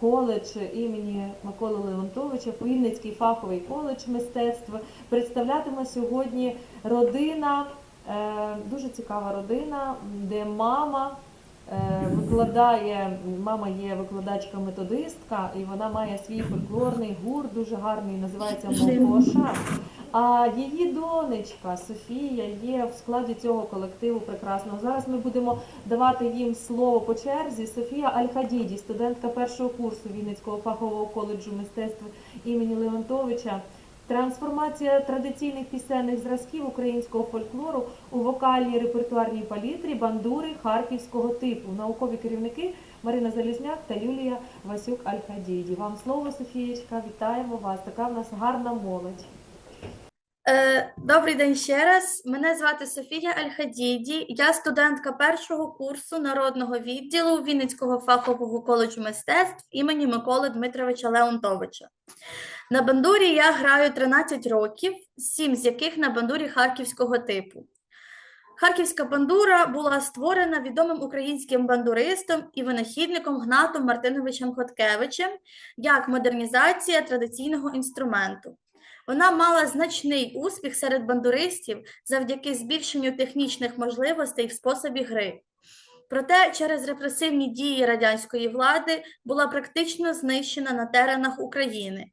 коледж імені Миколи Леонтовича, Вінницький фаховий коледж мистецтв. Представлятиме сьогодні родина, е, дуже цікава родина, де мама е, викладає, мама є викладачка-методистка, і вона має свій фольклорний гурт, дуже гарний, називається Мокоша. А її донечка Софія є в складі цього колективу прекрасного. Зараз ми будемо давати їм слово по черзі. Софія Аль-Хадіді, студентка першого курсу Вінницького фахового коледжу мистецтв імені Леонтовича. Трансформація традиційних пісенних зразків українського фольклору у вокальній репертуарній палітрі бандури харківського типу. Наукові керівники Марина Залізняк та Юлія Васюк Аль-Хадіді. Вам слово, Софієчка, вітаємо вас. Така в нас гарна молодь. Е, Добрий день ще раз. Мене звати Софія Альхадіді. Я студентка першого курсу народного відділу Вінницького фахового коледжу мистецтв імені Миколи Дмитровича Леонтовича. На бандурі я граю 13 років, 7 з яких на бандурі харківського типу. Харківська бандура була створена відомим українським бандуристом і винахідником Гнатом Мартиновичем Хоткевичем як модернізація традиційного інструменту. Вона мала значний успіх серед бандуристів завдяки збільшенню технічних можливостей в способі гри. Проте через репресивні дії радянської влади була практично знищена на теренах України.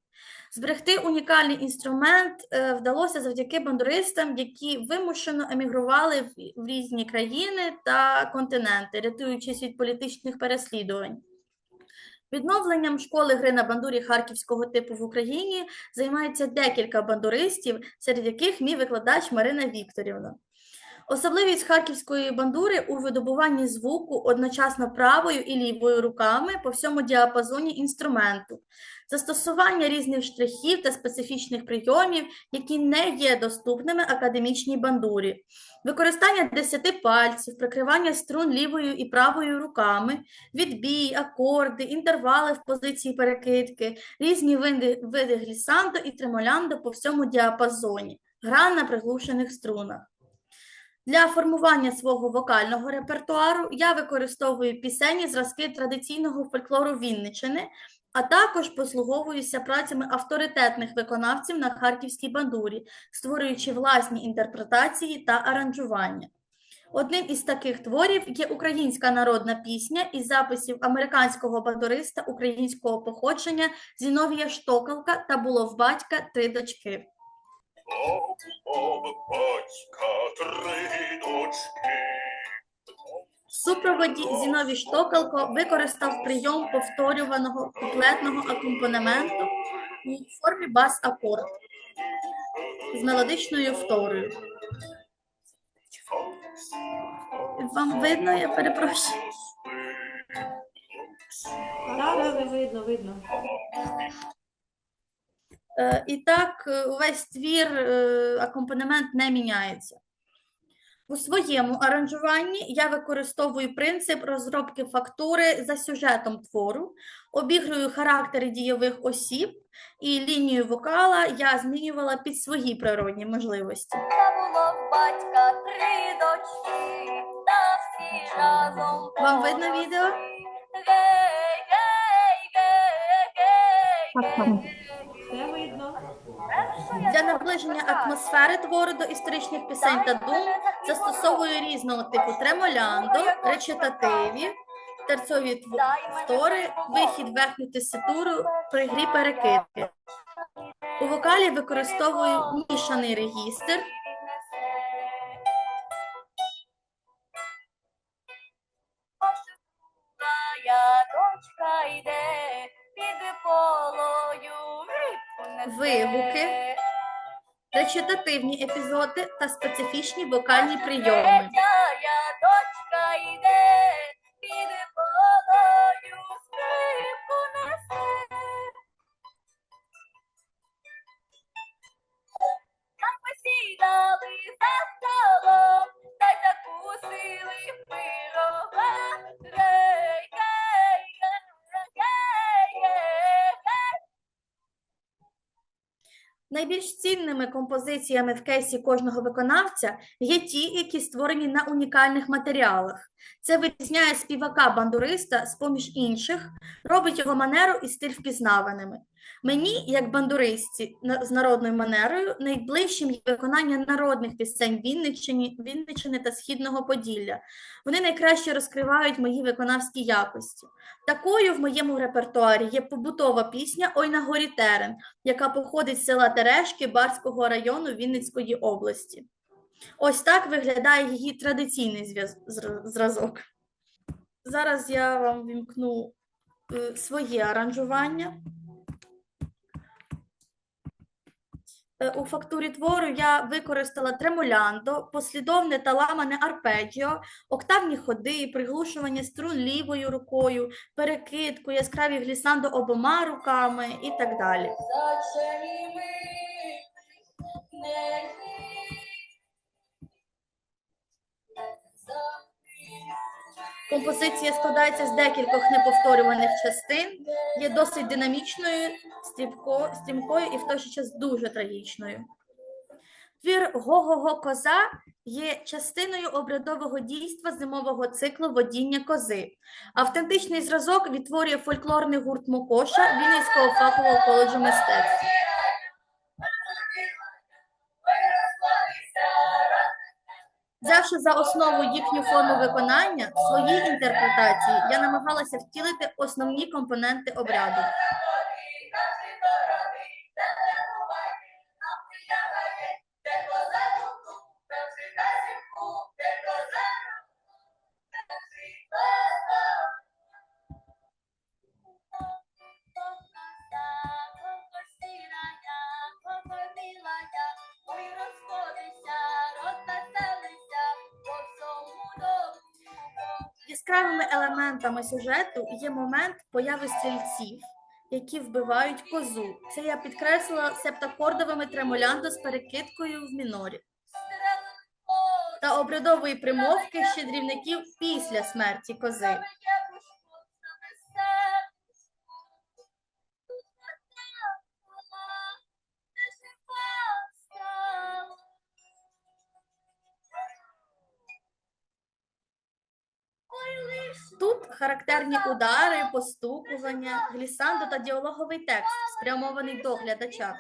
Зберегти унікальний інструмент е, вдалося завдяки бандуристам, які вимушено емігрували в, в різні країни та континенти, рятуючись від політичних переслідувань. Відновленням школи гри на бандурі харківського типу в Україні займається декілька бандуристів, серед яких мій викладач Марина Вікторівна. Особливість харківської бандури у видобуванні звуку одночасно правою і лівою руками по всьому діапазоні інструменту, застосування різних штрихів та специфічних прийомів, які не є доступними академічній бандурі, використання десяти пальців, прикривання струн лівою і правою руками, відбій, акорди, інтервали в позиції перекидки, різні види, види глісандо і тремоляндо по всьому діапазоні, гра на приглушених струнах. Для формування свого вокального репертуару я використовую пісенні зразки традиційного фольклору Вінничини, а також послуговуюся працями авторитетних виконавців на харківській бандурі, створюючи власні інтерпретації та аранжування. Одним із таких творів є українська народна пісня із записів американського бандуриста українського походження Зіновія Штокалка та було в батька три дочки. Супроводі Зіновій Штокалко використав прийом повторюваного куплетного акомпанементу у формі бас-акорд з мелодичною второю. Вам видно, я перепрошую. Так, так, видно, видно. Е, І так, е, увесь твір, е, акомпанемент не міняється. У своєму аранжуванні я використовую принцип розробки фактури за сюжетом твору, обігрую характери дійових осіб і лінію вокала я змінювала під свої природні можливості. Було в батька три дочки, та всі разом. Вам видно відео? Гей, гей, гей, гей, гей. Для наближення атмосфери твору до історичних пісень та дум застосовую різного типу тремоляндо, речитативі, терцові тв- втори, вихід верхню теситуру при грі перекидки. У вокалі використовую мішаний регістр, дочка йде, під полою. Вигуки. Речитативні епізоди та специфічні вокальні прийоми. Найбільш цінними композиціями в кейсі кожного виконавця є ті, які створені на унікальних матеріалах. Це вирізняє співака-бандуриста з поміж інших, робить його манеру і стиль впізнаваними. Мені, як бандуристці з народною манерою, найближчим є виконання народних пісень Вінниччини, Вінниччини та Східного Поділля. Вони найкраще розкривають мої виконавські якості. Такою в моєму репертуарі є побутова пісня Ой на горі терен, яка походить з села Терешки Барського району Вінницької області. Ось так виглядає її традиційний зразок. Зараз я вам вімкну е, своє аранжування. Е, У фактурі твору я використала тремолянто, послідовне та ламане арпеджіо, октавні ходи, приглушування струн лівою рукою, перекидку, яскраві глісандо обома руками і так далі. Композиція складається з декількох неповторюваних частин, є досить динамічною, стрімко, стрімкою і в той же час дуже трагічною. Твір Го-го-го коза є частиною обрядового дійства зимового циклу водіння кози. Автентичний зразок відтворює фольклорний гурт Мокоша Вінницького фахового коледжу мистецтв. Взявши за основу їхню форму виконання, в своїй інтерпретації я намагалася втілити основні компоненти обряду. Яскравими елементами сюжету є момент появи стрільців, які вбивають козу. Це я підкреслила септакордовими тремолянто з перекидкою в мінорі та обрядової примовки щедрівників після смерті кози. Тут характерні удари, постукування, глісандо та діалоговий текст, спрямований до глядача.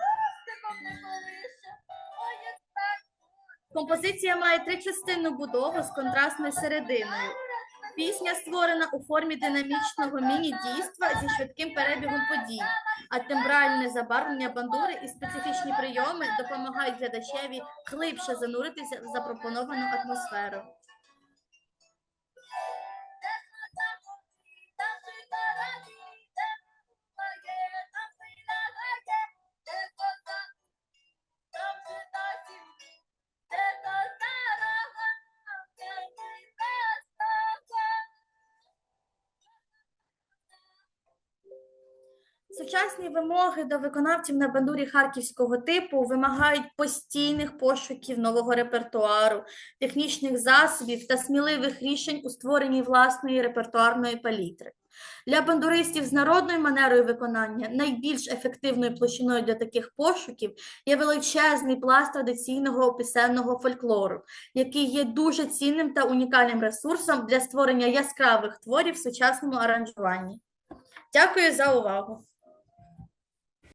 Композиція має тричастинну будову з контрастною серединою. Пісня створена у формі динамічного міні-дійства зі швидким перебігом подій, а тембральне забарвлення бандури і специфічні прийоми допомагають глядачеві глибше зануритися в запропоновану атмосферу. Сучасні вимоги до виконавців на бандурі харківського типу вимагають постійних пошуків нового репертуару, технічних засобів та сміливих рішень у створенні власної репертуарної палітри. Для бандуристів з народною манерою виконання найбільш ефективною площиною для таких пошуків є величезний пласт традиційного пісенного фольклору, який є дуже цінним та унікальним ресурсом для створення яскравих творів в сучасному аранжуванні. Дякую за увагу!